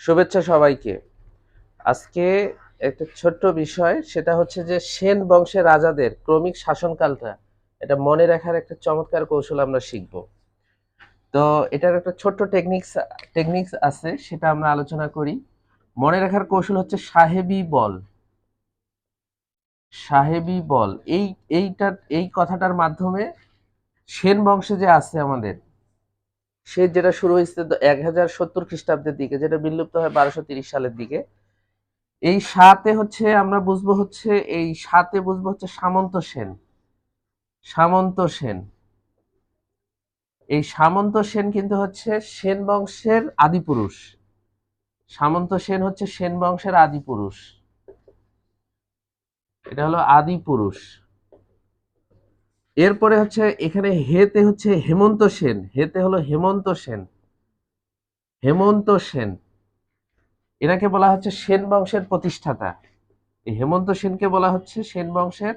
শুভেচ্ছা সবাইকে। আজকে একটা ছোট্ট বিষয়, সেটা হচ্ছে যে সেন বংশের রাজাদের ক্রমিক শাসনকালটা, এটা মনে রাখার একটা চমৎকার কৌশল আমরা শিখব। তো এটার একটা ছোট্ট টেকনিক্স টেকনিক্স আছে, সেটা আমরা আলোচনা করি। মনে রাখার কৌশল হচ্ছে সাহেবি বল। সাহেবি বল, এই, এইটার, এই কথাটার মাধ্যমে সেন বংশে যে আছে আমাদের সে যেটা শুরু হয়েছে এক হাজার সত্তর খ্রিস্টাব্দের দিকে, যেটা বিলুপ্ত হয় বারোশো তিরিশ সালের দিকে। এই সাতে হচ্ছে, আমরা বুঝব হচ্ছে, এই সাতে বুঝব হচ্ছে সামন্ত সেন। সামন্ত সেন। এই সামন্ত সেন কিন্তু হচ্ছে সেন বংশের আদিপুরুষ সামন্ত সেন হচ্ছে সেন বংশের আদিপুরুষ এটা হলো আদি পুরুষ। এরপরে হচ্ছে এখানে হেতে হচ্ছে হেমন্ত সেন। হেতে হলো হেমন্ত সেন। হেমন্ত সেন। এনাকে বলা হচ্ছে সেন বংশের প্রতিষ্ঠাতা। এই হেমন্ত সেনকে বলা হচ্ছে সেন বংশের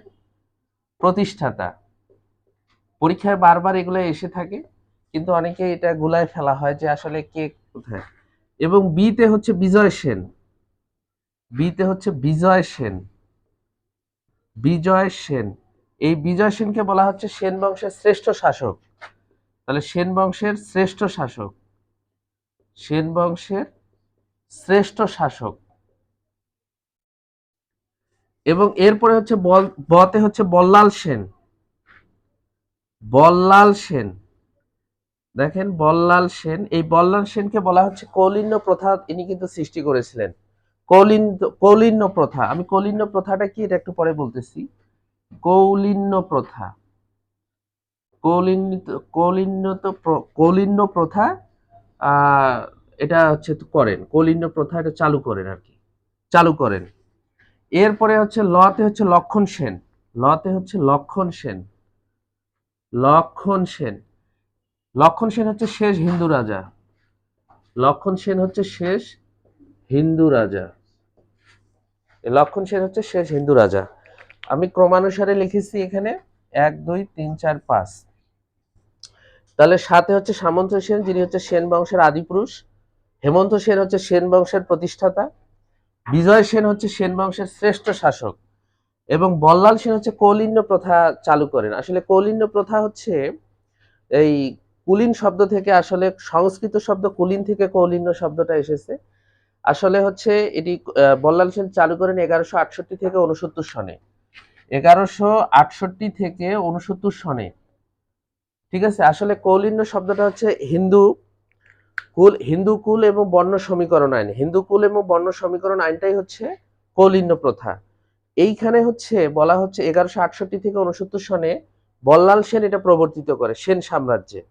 প্রতিষ্ঠাতা। পরীক্ষায় বারবার এগুলো এসে থাকে, কিন্তু অনেকে এটা গুলায় ফেলা হয় যে আসলে কে কোথায়। এবং বিতে হচ্ছে বিজয় সেন। বিতে হচ্ছে বিজয় সেন। বিজয় সেন। এই বিজয় সেনকে বলা হচ্ছে সেন বংশের শ্রেষ্ঠ শাসক। তাহলে সেন বংশের শ্রেষ্ঠ শাসক। সেন বংশের শ্রেষ্ঠ শাসক। এবং এরপরে হচ্ছে বতে হচ্ছে বল্লাল সেন। বল্লাল সেন। দেখেন বল্লাল সেন, এই বল্লাল সেনকে বলা হচ্ছে কৌলিন্য প্রথা ইনি কিন্তু সৃষ্টি করেছিলেন। কৌলিন্য কৌলিন্য প্রথা। আমি কৌলিন্য প্রথাটা কি এটা একটু পরে বলতেছি। কৌলিন্য প্রথা। কৌলিন্য কৌলিন্য তো কৌলিন্য প্রথা এটা হচ্ছে করেন। কৌলিন্য প্রথা এটা চালু করেন আর কি। চালু করেন। এরপরে হচ্ছে লতে হচ্ছে লক্ষণ সেন। লতে হচ্ছে লক্ষণ সেন। লক্ষণ সেন। লক্ষণ সেন হচ্ছে শেষ হিন্দু রাজা। লক্ষণ সেন হচ্ছে শেষ হিন্দু রাজা। লক্ষণ সেন হচ্ছে শেষ হিন্দু রাজা। আমি ক্রমানুসারে লিখেছি এখানে এক, দুই, তিন, চার, পাঁচ। তাহলে সাথে হচ্ছে সামন্ত সেন, যিনি হচ্ছে সেন বংশের আদিপুরুষ হেমন্ত সেন হচ্ছে সেন বংশের প্রতিষ্ঠাতা। বিজয় সেন হচ্ছে সেন বংশের শ্রেষ্ঠ শাসক। এবং বল্লাল সেন হচ্ছে কৌলিন্য প্রথা চালু করেন। আসলে কৌলিন্য প্রথা হচ্ছে এই কুলিন শব্দ থেকে আসলে সংস্কৃত শব্দ কুলিন থেকে কৌলিন্য শব্দটা এসেছে। আসলে হচ্ছে এটি বল্লাল সেন চালু করেন এগারোশো আটষট্টি থেকে উনসত্তর সনে। এগারোশো আটষট্টি থেকে উনসত্তর সনে। ঠিক আছে? আসলে কৌলিন্য শব্দটা হচ্ছে হিন্দু কুল হিন্দু কুল এবং বর্ণ সমীকরণ আইন। হিন্দু কুল এবং বর্ণ সমীকরণ আইনটাই হচ্ছে কৌলিন্য প্রথা। এইখানে হচ্ছে, বলা হচ্ছে এগারোশো আটষট্টি থেকে উনসত্তর সনে বল্লাল সেন এটা প্রবর্তিত করে, সেন সাম্রাজ্যে।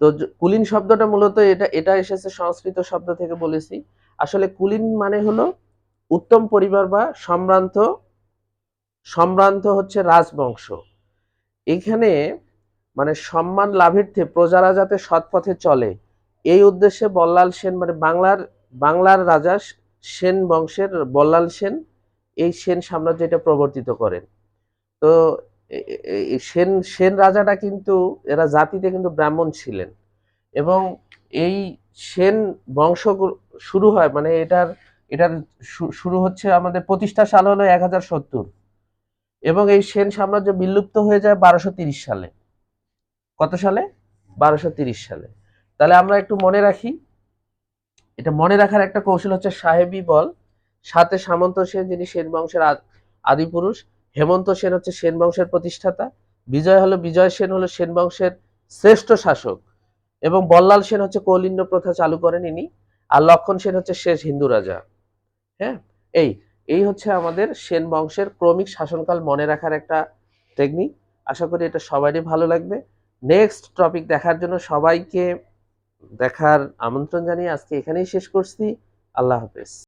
তো কুলিন শব্দটা মূলত এটা এটা এসেছে সংস্কৃত শব্দ থেকে বলেছি। আসলে কুলিন মানে হলো উত্তম পরিবার বা সম্ভ্রান্ত সম্ভ্রান্ত হচ্ছে রাজবংশ। এখানে মানে সম্মান লাভের্থে প্রজারা যাতে সৎপথে চলে, এই উদ্দেশ্যে বল্লাল সেন মানে বাংলার বাংলার রাজা সেন বংশের বল্লাল সেন এই সেন সাম্রাজ্য এটা প্রবর্তিত করেন। তো সেন সেন রাজাটা কিন্তু, এরা জাতিতে কিন্তু ব্রাহ্মণ ছিলেন এবং এই সেন বংশ শুরু হয় মানে এটার এটার শুরু হচ্ছে আমাদের প্রতিষ্ঠা সাল হলো এক হাজার সত্তর। এবং এই সেন সাম্রাজ্য বিলুপ্ত হয়ে যায় বারোশো সালে। কত সালে? বারোশো সালে। তাহলে আমরা একটু মনে রাখি, এটা মনে রাখার একটা কৌশল হচ্ছে সাহেবি বল। সাথে সামন্ত সেন, যিনি সেন বংশের আদি পুরুষ, হেমন্ত সেন হচ্ছে সেন বংশের প্রতিষ্ঠাতা। বিজয় হলো, বিজয় সেন হলো সেন বংশের শ্রেষ্ঠ শাসক। এবং বল্লাল সেন হচ্ছে কৌলিন্য প্রথা চালু করেন ইনি। আর লক্ষণ সেন হচ্ছে শেষ হিন্দু রাজা। হ্যাঁ? এই এই হচ্ছে আমাদের সেন বংশের ক্রমিক শাসনকাল মনে রাখার একটা টেকনিক আশা করি এটা সবারই ভালো লাগবে। নেক্সট টপিক দেখার জন্য সবাইকে দেখার আমন্ত্রণ জানিয়ে আজকে এখানেই শেষ করছি। আল্লাহ হাফেজ।